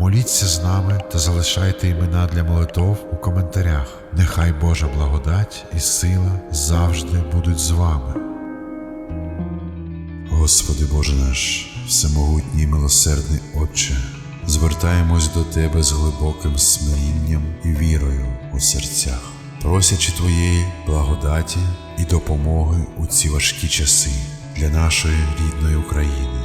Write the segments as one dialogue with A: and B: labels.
A: Моліться з нами та залишайте імена для молитов у коментарях. Нехай Божа благодать і сила завжди будуть з вами. Господи Боже наш, всемогутній і милосердний Отче, звертаємось до Тебе з глибоким смирінням і вірою у серцях, просячи Твоєї благодаті і допомоги у ці важкі часи для нашої рідної України.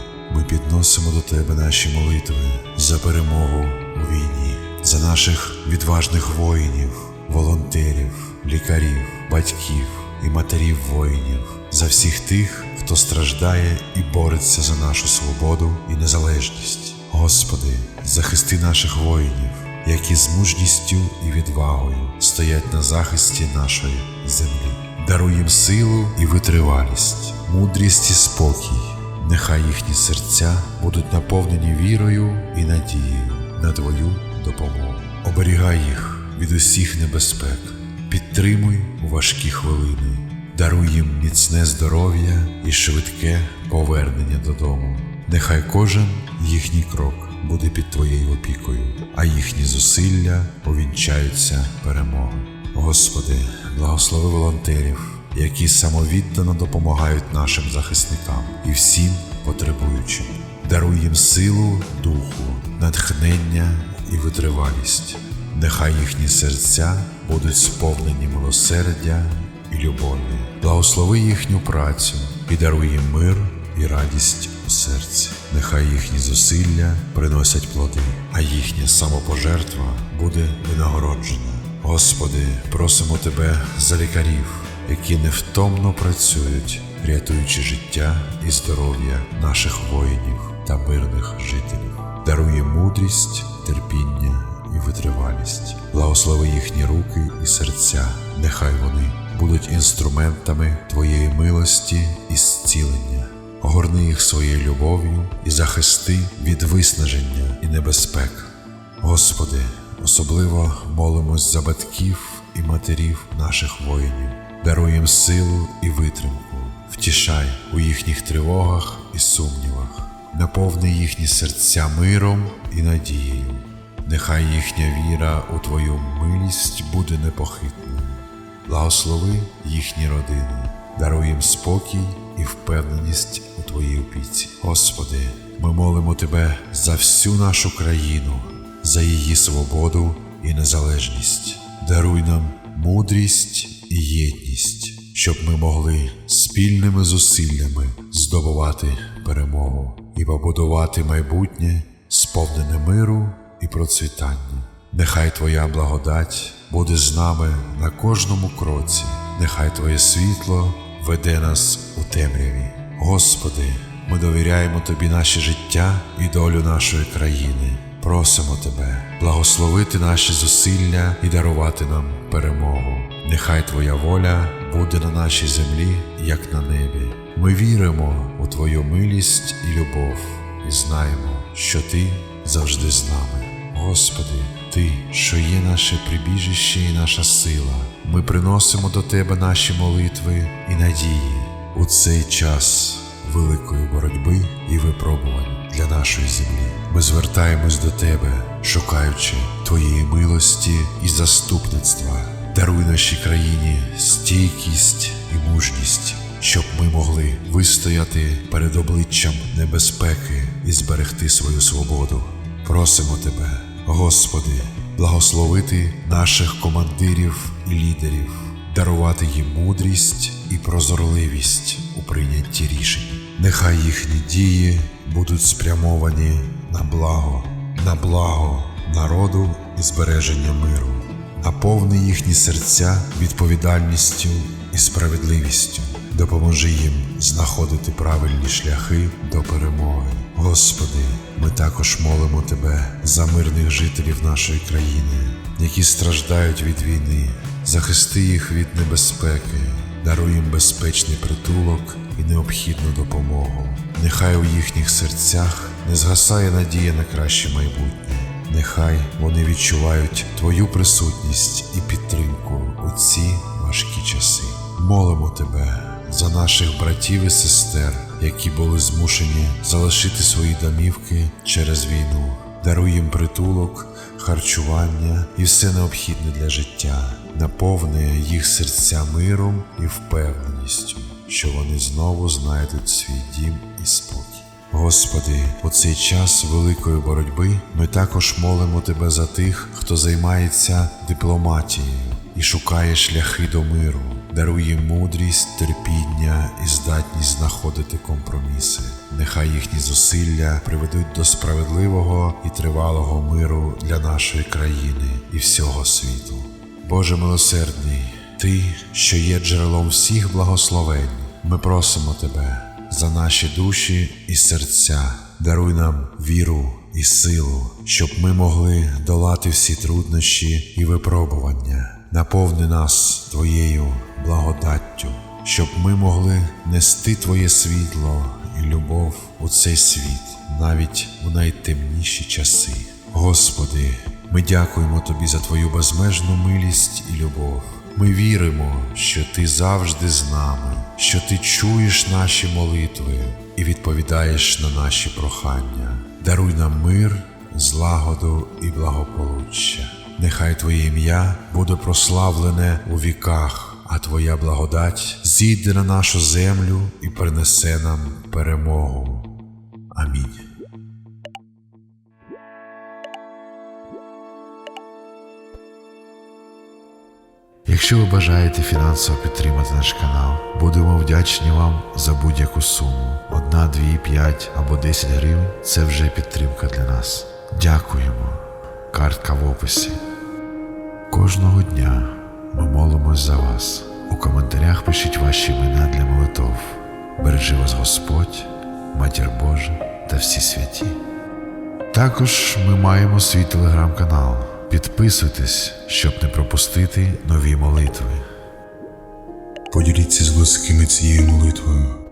A: Підносимо до Тебе наші молитви за перемогу у війні, за наших відважних воїнів, волонтерів, лікарів, батьків і матерів воїнів, за всіх тих, хто страждає і бореться за нашу свободу і незалежність. Господи, захисти наших воїнів, які з мужністю і відвагою стоять на захисті нашої землі. Даруй їм силу і витривалість, мудрість і спокій. Нехай їхні серця будуть наповнені вірою і надією на Твою допомогу. Оберігай їх від усіх небезпек, підтримуй у важкі хвилини, даруй їм міцне здоров'я і швидке повернення додому. Нехай кожен їхній крок буде під Твоєю опікою, а їхні зусилля увінчаються перемогою. Господи, благослови волонтерів, які самовіддано допомагають нашим захисникам і всім потребуючим. Даруй їм силу духу, натхнення і витривалість. Нехай їхні серця будуть сповнені милосердя і любові. Благослови їхню працю і даруй їм мир і радість у серці. Нехай їхні зусилля приносять плоди, а їхня самопожертва буде винагороджена. Господи, просимо Тебе за лікарів, які невтомно працюють, рятуючи життя і здоров'я наших воїнів та мирних жителів. Даруй мудрість, терпіння і витривалість. Благослови їхні руки і серця. Нехай вони будуть інструментами Твоєї милості і зцілення. Огорни їх своєю любов'ю і захисти від виснаження і небезпек. Господи, особливо молимось за батьків і матерів наших воїнів. Даруй їм силу і витримку, втішай у їхніх тривогах і сумнівах, наповни їхні серця миром і надією. Нехай їхня віра у Твою милість буде непохитною. Благослови їхні родини, даруй їм спокій і впевненість у Твоїй опіці. Господи, ми молимо Тебе за всю нашу країну, за її свободу і незалежність. Даруй нам мудрість і єдність, щоб ми могли спільними зусиллями здобувати перемогу і побудувати майбутнє, сповнене миру і процвітання. Нехай Твоя благодать буде з нами на кожному кроці, нехай Твоє світло веде нас у темряві. Господи, ми довіряємо Тобі наше життя і долю нашої країни. Просимо Тебе благословити наші зусилля і дарувати нам перемогу. Нехай Твоя воля буде на нашій землі, як на небі. Ми віримо у Твою милість і любов і знаємо, що Ти завжди з нами. Господи, Ти, що є наше прибіжище і наша сила, ми приносимо до Тебе наші молитви і надії у цей час великої боротьби і випробувань для нашої землі. Ми звертаємось до Тебе, шукаючи Твоєї милості і заступництва. Даруй нашій країні стійкість і мужність, щоб ми могли вистояти перед обличчям небезпеки і зберегти свою свободу. Просимо Тебе, Господи, благословити наших командирів і лідерів, дарувати їм мудрість і прозорливість у прийнятті рішень. Нехай їхні дії будуть спрямовані на благо, на благо народу і збереження миру, наповни їхні серця відповідальністю і справедливістю. Допоможи їм знаходити правильні шляхи до перемоги. Господи, ми також молимо Тебе за мирних жителів нашої країни, які страждають від війни, захисти їх від небезпеки, даруй їм безпечний притулок і необхідну допомогу. Нехай у їхніх серцях не згасає надія на краще майбутнє. Нехай вони відчувають Твою присутність і підтримку у ці важкі часи. Молимо Тебе за наших братів і сестер, які були змушені залишити свої домівки через війну. даруй їм притулок, харчування і все необхідне для життя, наповни їх серця миром і впевненістю, що вони знову знайдуть свій дім і спокій. Господи, у цей час великої боротьби ми також молимо Тебе за тих, хто займається дипломатією і шукає шляхи до миру. Даруй їм мудрість, терпіння і здатність знаходити компроміси. Нехай їхні зусилля приведуть до справедливого і тривалого миру для нашої країни і всього світу. Боже милосердний, Ти, що є джерелом всіх благословень, ми просимо Тебе за наші душі і серця. Даруй нам віру і силу, щоб ми могли долати всі труднощі і випробування. Наповни нас Твоєю благодаттю, щоб ми могли нести Твоє світло і любов у цей світ, навіть у найтемніші часи. Господи, ми дякуємо Тобі за Твою безмежну милість і любов. Ми віримо, що Ти завжди з нами, що Ти чуєш наші молитви і відповідаєш на наші прохання. Даруй нам мир, злагоду і благополуччя. Нехай Твоє ім'я буде прославлене у віках, а Твоя благодать зійде на нашу землю і принесе нам перемогу. Амінь. Якщо ви бажаєте фінансово підтримати наш канал, будемо вдячні вам за будь-яку суму. Одна, дві, п'ять або 10 гривень це вже підтримка для нас. Дякуємо. Картка в описі. Кожного дня ми молимось за вас. У коментарях пишіть ваші імена для молитов. Бережи вас Господь, Матір Божа та всі святі. Також ми маємо свій телеграм-канал. Підписуйтесь, щоб не пропустити нові молитви.
B: Поділіться з близькими цією молитвою.